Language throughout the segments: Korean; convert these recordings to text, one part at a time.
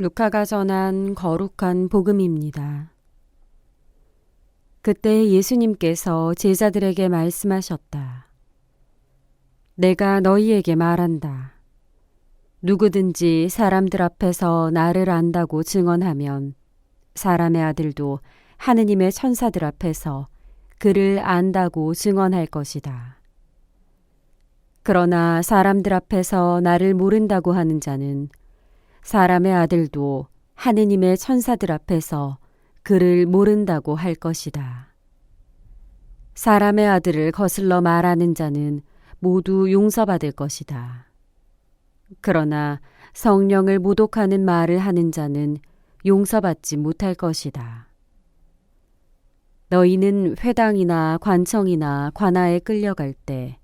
루카가 전한 거룩한 복음입니다. 그때 예수님께서 제자들에게 말씀하셨다. 내가 너희에게 말한다. 누구든지 사람들 앞에서 나를 안다고 증언하면 사람의 아들도 하느님의 천사들 앞에서 그를 안다고 증언할 것이다. 그러나 사람들 앞에서 나를 모른다고 하는 자는 사람의 아들도 하느님의 천사들 앞에서 그를 모른다고 할 것이다. 사람의 아들을 거슬러 말하는 자는 모두 용서받을 것이다. 그러나 성령을 모독하는 말을 하는 자는 용서받지 못할 것이다. 너희는 회당이나 관청이나 관아에 끌려갈 때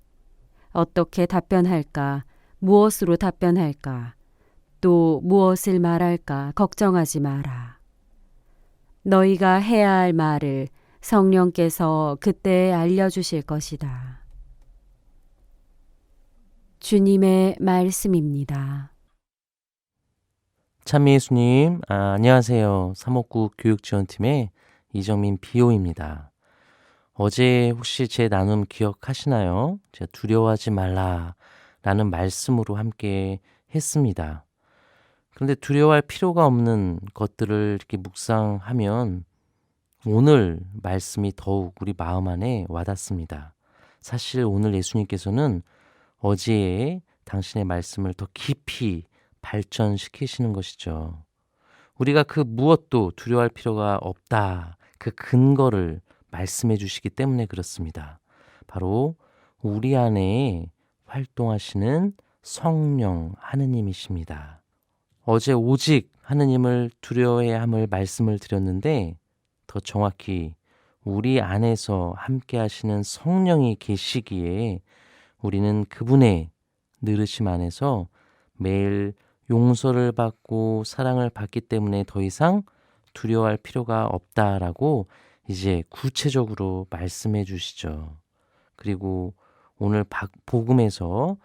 어떻게 답변할까, 무엇으로 답변할까, 또 무엇을 말할까 걱정하지 마라. 너희가 해야 할 말을 성령께서 그때 알려주실 것이다. 주님의 말씀입니다. 참 예수님, 아, 안녕하세요. 359 교육지원팀의 이정민 비오입니다. 어제 혹시 제 나눔 기억하시나요? 제가 두려워하지 말라 라는 말씀으로 함께 했습니다. 그런데 두려워할 필요가 없는 것들을 이렇게 묵상하면 오늘 말씀이 더욱 우리 마음 안에 와닿습니다. 사실 오늘 예수님께서는 어제의 당신의 말씀을 더 깊이 발전시키시는 것이죠. 우리가 그 무엇도 두려워할 필요가 없다. 그 근거를 말씀해 주시기 때문에 그렇습니다. 바로 우리 안에 활동하시는 성령 하느님이십니다. 어제 오직 하느님을 두려워해야 함을 말씀을 드렸는데 더 정확히 우리 안에서 함께 하시는 성령이 계시기에 우리는 그분의 느르심 안에서 매일 용서를 받고 사랑을 받기 때문에 더 이상 두려워할 필요가 없다라고 이제 구체적으로 말씀해 주시죠. 그리고 오늘 복음에서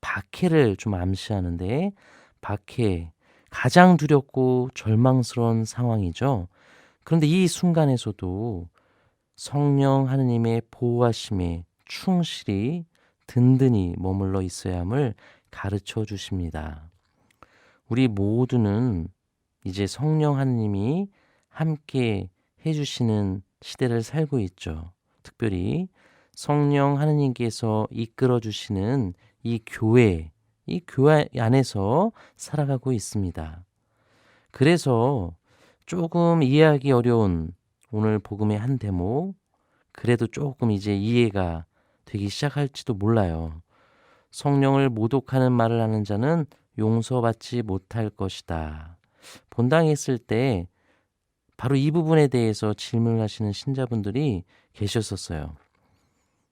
박해를 좀 암시하는데 박해 가장 두렵고 절망스러운 상황이죠. 그런데 이 순간에서도 성령 하느님의 보호하심에 충실히 든든히 머물러 있어야 함을 가르쳐 주십니다. 우리 모두는 이제 성령 하느님이 함께 해주시는 시대를 살고 있죠. 특별히 성령 하느님께서 이끌어 주시는 이 교회, 이 교회 안에서 살아가고 있습니다. 그래서 조금 이해하기 어려운 오늘 복음의 한 대목, 그래도 조금 이제 이해가 되기 시작할지도 몰라요. 성령을 모독하는 말을 하는 자는 용서받지 못할 것이다. 본당에 있을 때 바로 이 부분에 대해서 질문을 하시는 신자분들이 계셨었어요.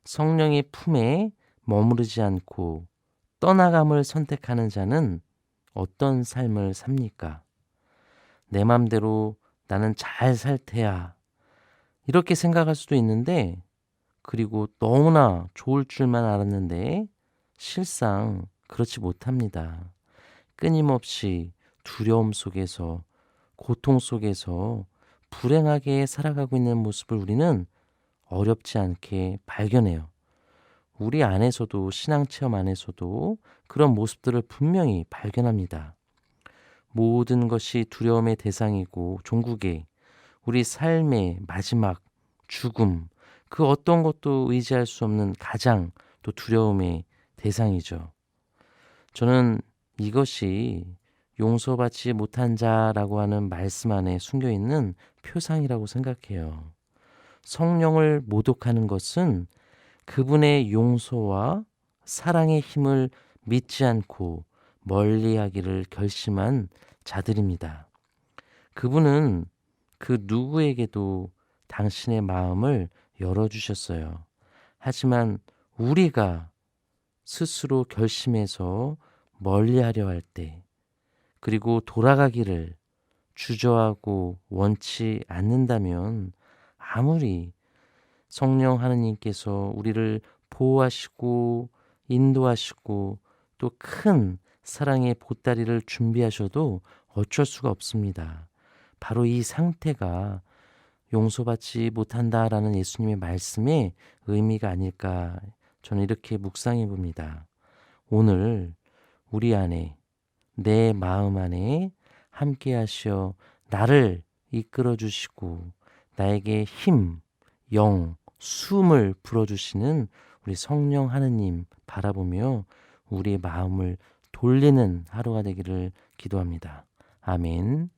성령의 품에 머무르지 않고 떠나감을 선택하는 자는 어떤 삶을 삽니까? 내 맘대로 나는 잘 살 테야. 이렇게 생각할 수도 있는데, 그리고 너무나 좋을 줄만 알았는데, 실상 그렇지 못합니다. 끊임없이 두려움 속에서, 고통 속에서 불행하게 살아가고 있는 모습을 우리는 어렵지 않게 발견해요. 우리 안에서도 신앙 체험 안에서도 그런 모습들을 분명히 발견합니다. 모든 것이 두려움의 대상이고 종국의 우리 삶의 마지막 죽음 그 어떤 것도 의지할 수 없는 가장 또 두려움의 대상이죠. 저는 이것이 용서받지 못한 자라고 하는 말씀 안에 숨겨 있는 표상이라고 생각해요. 성령을 모독하는 것은 그분의 용서와 사랑의 힘을 믿지 않고 멀리 하기를 결심한 자들입니다. 그분은 그 누구에게도 당신의 마음을 열어주셨어요. 하지만 우리가 스스로 결심해서 멀리 하려 할 때, 그리고 돌아가기를 주저하고 원치 않는다면 아무리 성령 하느님께서 우리를 보호하시고 인도하시고 또 큰 사랑의 보따리를 준비하셔도 어쩔 수가 없습니다. 바로 이 상태가 용서받지 못한다라는 예수님의 말씀의 의미가 아닐까 저는 이렇게 묵상해 봅니다. 오늘 우리 안에 내 마음 안에 함께 하시어 나를 이끌어 주시고 나에게 힘, 영, 숨을 불어 주시는 우리 성령 하느님 바라보며 우리의 마음을 돌리는 하루가 되기를 기도합니다. 아멘.